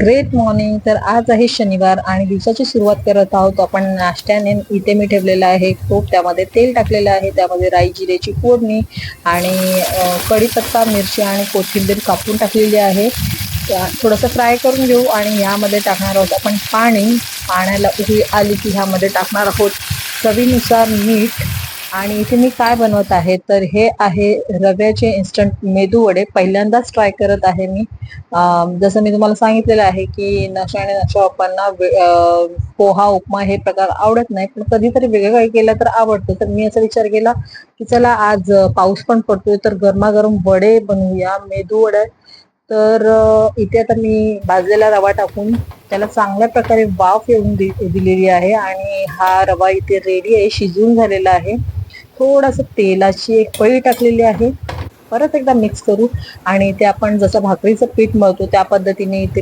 Great morning तर आज आहे शनिवार आणि दिवसाची सुरुवात करत आहोत. आपण नाश्त्याने इथे मी ठेवलेलं आहे. खूप त्यामध्ये तेल टाकलेलं आहे. त्यामध्ये राई जिरेची फोडणी आणि कढीपत्ता मिरची आणि कोथिंबीर कापून टाकलेली आहे. थोडंसं फ्राय करून घेऊ आणि यामध्ये टाकणार आहोत आपण पाणी. पाण्याला उकळी आली की ह्यामध्ये टाकणार आहोत चवीनुसार मीठ. आणि इथे मी काय बनवत आहे तर हे आहे रव्याचे इन्स्टंट मेदू वडे. पहिल्यांदाच ट्राय करत आहे मी. जसं मी तुम्हाला सांगितलेलं आहे की नशा आणि नशा वे- पोहा उपमा हे प्रकार आवडत नाही पण कधीतरी वेगळं काही केलं तर आवडतं. तर मी असा विचार केला की चला आज पाऊस पण पडतोय तर गरमागरम वडे बनवूया मेदू वडे. तर इथे आता मी भाजलेला रवा टाकून त्याला चांगल्या प्रकारे वाफ येऊन दि- दिलेली आहे. आणि हा रवा इथे रेडी आहे शिजून झालेला आहे. थोडस तेलाची एक पळी टाकलेली आहे. परत एकदा मिक्स करू. आणि ते आपण जसं भाकरीचं पीठ मळतो त्या पद्धतीने इथे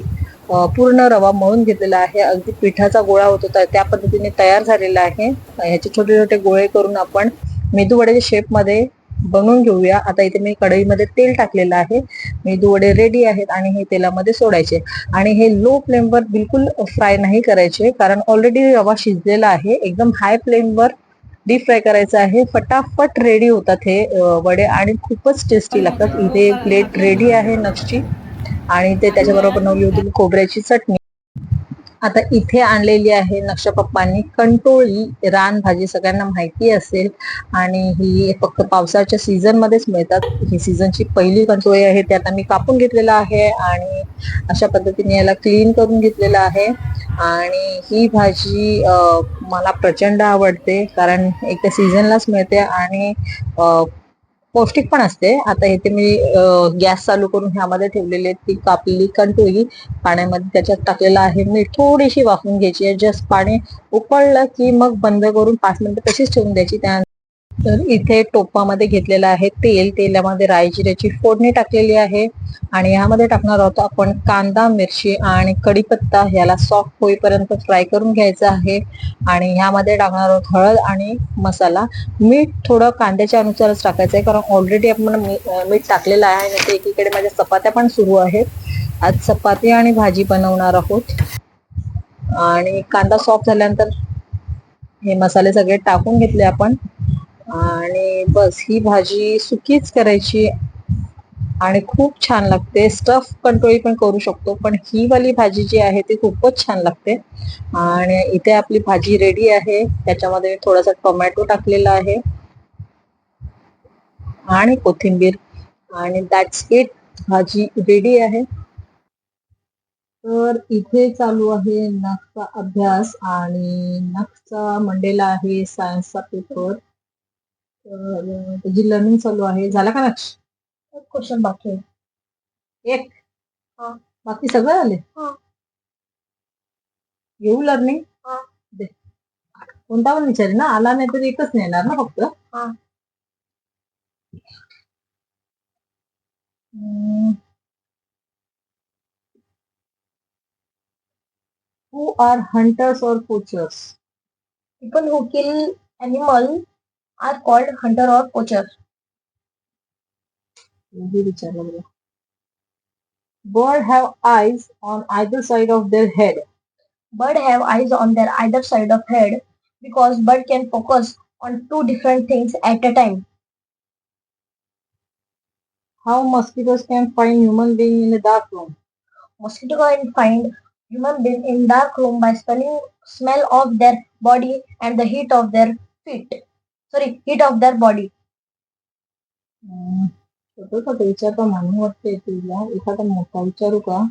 पूर्ण रवा मळून घेतलेला आहे. अगदी पिठाचा गोळा होतो त्या- त्या पद्धतीने तयार झालेला आहे. ह्याचे छोटे छोटे गोळे करून आपण मेदूवड्याच्या शेपमध्ये बनवून घेऊया. आता इथे मी कढईमध्ये तेल टाकलेलं आहे. मेदू वडे रेडी आहेत आणि हे तेलामध्ये सोडायचे. आणि हे लो फ्लेमवर बिलकुल फ्राय नाही करायचे कारण ऑलरेडी रवा शिजलेला आहे. एकदम हाय फ्लेमवर डीप फ्राय करायचं आहे. फटाफट रेडी होतात हे वडे आणि खूपच टेस्टी लागतात. इथे प्लेट रेडी आहे नक्षी आणि ते त्याच्याबरोबर नवी होती खोबऱ्याची चटणी. आता इथे आणलेली आहे नक्ष पप्पांनी कंटोळी रान भाजी सगळ्यांना माहिती असेल. आणि ही फक्त पावसाच्या सीझन मध्येच मिळतात. ही सीझनची पहिली कंटोळी आहे त्यात आता मी कापून घेतलेलं आहे आणि अशा पद्धतीने याला क्लीन करून घेतलेलं आहे. आणि ही भाजी मला प्रचंड आवडते कारण एक तर सीझनलाच मिळते आणि पौष्टिक पण असते. आता इथे मी गॅस चालू करून ह्यामध्ये ठेवलेली ती कापलेली कंटोळी. पाण्यामध्ये त्याच्यात टाकलेलं आहे मीठ. थोडीशी वाफून घ्यायची आहे. जस्ट पाणी उकळलं की मग बंद करून पाच मिनिटं तशीच ठेवून द्यायची. त्या तर इथे टोपामध्ये घेतलेलं आहे तेल. तेलामध्ये रायजिऱ्याची फोडणी टाकलेली आहे. आणि यामध्ये टाकणार आहोत आपण कांदा मिरची आणि कढीपत्ता. याला सॉफ्ट होईपर्यंत फ्राय करून घ्यायचा आहे. आणि ह्यामध्ये टाकणार आहोत हळद आणि मसाला. मीठ थोडं कांद्याच्या अनुसारच टाकायचं आहे कारण ऑलरेडी आपण मी- मीठ टाकलेलं आहे आणि ते एकीकडे माझ्या चपात्या पण सुरू आहेत. आज चपाती आणि भाजी बनवणार आहोत. आणि कांदा सॉफ्ट झाल्यानंतर हे मसाले सगळे टाकून घेतले आपण. आणि बस ही भाजी सुकीच करायची. आणि खूप छान लागते. स्टफ कंट्रोल पण करू शकतो पण ही वाली भाजी जी आहे ती खूपच छान लागते. आणि इथे आपली भाजी रेडी आहे. त्याच्यामध्ये मी थोडासा टोमॅटो टाकलेला आहे. आणि कोथिंबीर. आणि दॅट्स इट भाजी रेडी आहे. तर इथे चालू आहे नखचा अभ्यास. आणि नखचा मंडेला आहे सायन्सचा पेपर त्याची लर्निंग चालू आहे. झाला का नक्ष क्वेश्चन बाकी आहे. एक. हा. बाकी सगळं आले हा. येऊ लर्निंग हा. दे. कोणता पण विचार ना? आला नाही तर एकच नेणार ना फक्त? हा. आर हंटर्स और poachers People who kill animal are called hunter or poacher? Bird have eyes on either side of their head. Bird have eyes on their either side of head because bird can focus on two different things at a time. How mosquitoes can find human being in a dark room? Mosquito can find human being in dark room by smelling smell of their body and the heat of their feet. Sorry, heat of their body. छोटं छोटं विचारता म्हणून वाटते तुला. एखादा मोठा विचारू का?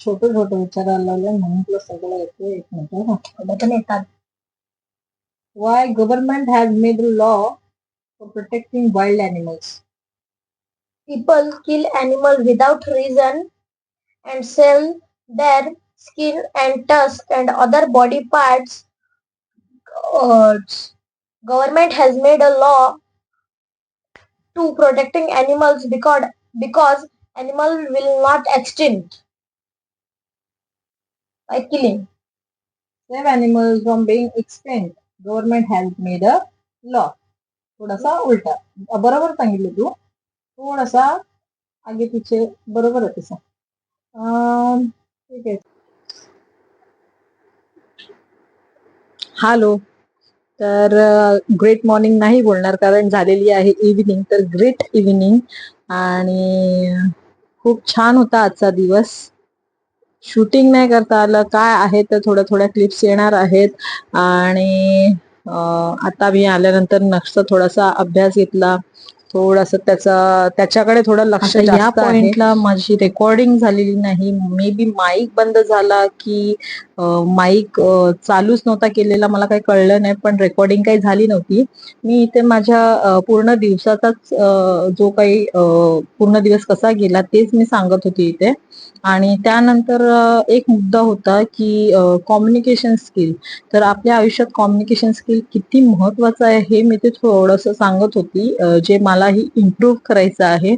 छोटं छोटं विचारायला लागलं म्हणून तुला सगळं येतं एक मिनिट येतात. Why government has made law for protecting wild animals People kill animals without reason and sell their skin and tusk and other body parts. Uh, government has made a law to protecting animals because because animal will not extinct by killing. Save animals from being extinct government has made a law थोडासा उलटा बरोबर सांगितलं तू थोडासा आगे पिछे बरोबर आहे तसा अं, ठीक आहे हॅलो. तर ग्रेट मॉर्निंग नाही बोलणार कारण झालेली आहे इव्हिनिंग तर ग्रेट इव्हिनिंग आणि खूप छान होता आजचा दिवस. शूटिंग नाही करता आलं. काय आहे तर थोड्या थोड्या क्लिप्स येणार आहेत. आणि आता मी आल्यानंतर नक्सचा थोडासा अभ्यास घेतला. थोडस त्याचा त्याच्याकडे थोडं लक्ष या पॉइंटला माझी रेकॉर्डिंग झालेली नाही. मे बी माईक बंद झाला की माईक चालूच नव्हता केलेला मला काही कळलं नाही पण रेकॉर्डिंग काही झाली नव्हती. मी इथे माझ्या पूर्ण दिवसाचाच जो काही पूर्ण दिवस कसा गेला तेच मी सांगत होती इथे. आणि त्यानंतर एक मुद्दा होता की कॉम्युनिकेशन स्किल तर आपल्या आयुष्यात कॉम्युनिकेशन स्किल किती महत्वाचं आहे हे मी ते थोडंसं सांगत होती जे मलाही इम्प्रूव्ह करायचं आहे.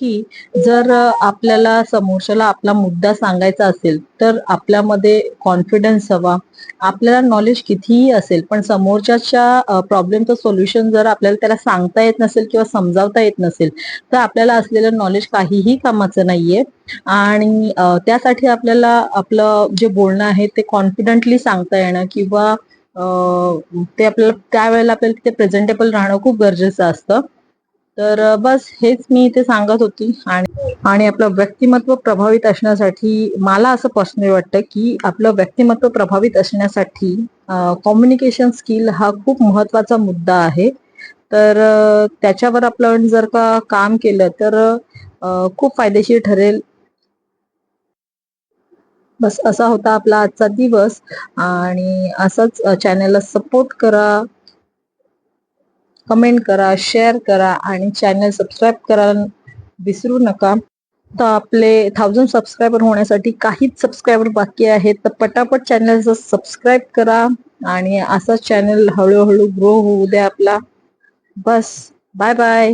की जर आपल्याला समोरच्याला आपला मुद्दा सांगायचा असेल तर आपल्यामध्ये कॉन्फिडन्स हवा. आपल्याला नॉलेज कितीही असेल पण समोरच्याच्या प्रॉब्लेमचं सोल्युशन जर आपल्याला त्याला सांगता येत नसेल किंवा समजावता येत नसेल तर आपल्याला असलेलं नॉलेज काहीही कामाचं नाहीये. आणि त्यासाठी आपल्याला आपलं जे बोलणं आहे ते कॉन्फिडंटली सांगता येणं किंवा ते आपल्याला त्यावेळेला आपल्याला तिथे प्रेझेंटेबल राहणं खूप गरजेचं असतं. तर बस हेच मी इथे सांगत होती. आणि आणि आपलं व्यक्तिमत्व प्रभावित असण्यासाठी मला असं पर्सनली वाटतं की आपलं व्यक्तिमत्व प्रभावित असण्यासाठी कम्युनिकेशन स्किल हा खूप महत्त्वाचा मुद्दा आहे. तर त्याच्यावर आपण जर का काम केलं तर खूप फायदेशीर ठरेल. बस असा होता आपला आजचा दिवस. आणि असंच चॅनलला सपोर्ट करा. कमेंट करा शेअर करा आणि चॅनल सबस्क्राईब करायला विसरू नका. तर आपले थाउजंड सबस्क्रायबर होण्यासाठी काहीच सबस्क्रायबर बाकी आहेत. तर पटापट चॅनलचं सबस्क्राईब करा आणि असंच चॅनल हळूहळू ग्रो होऊ द्या आपला. बस बाय बाय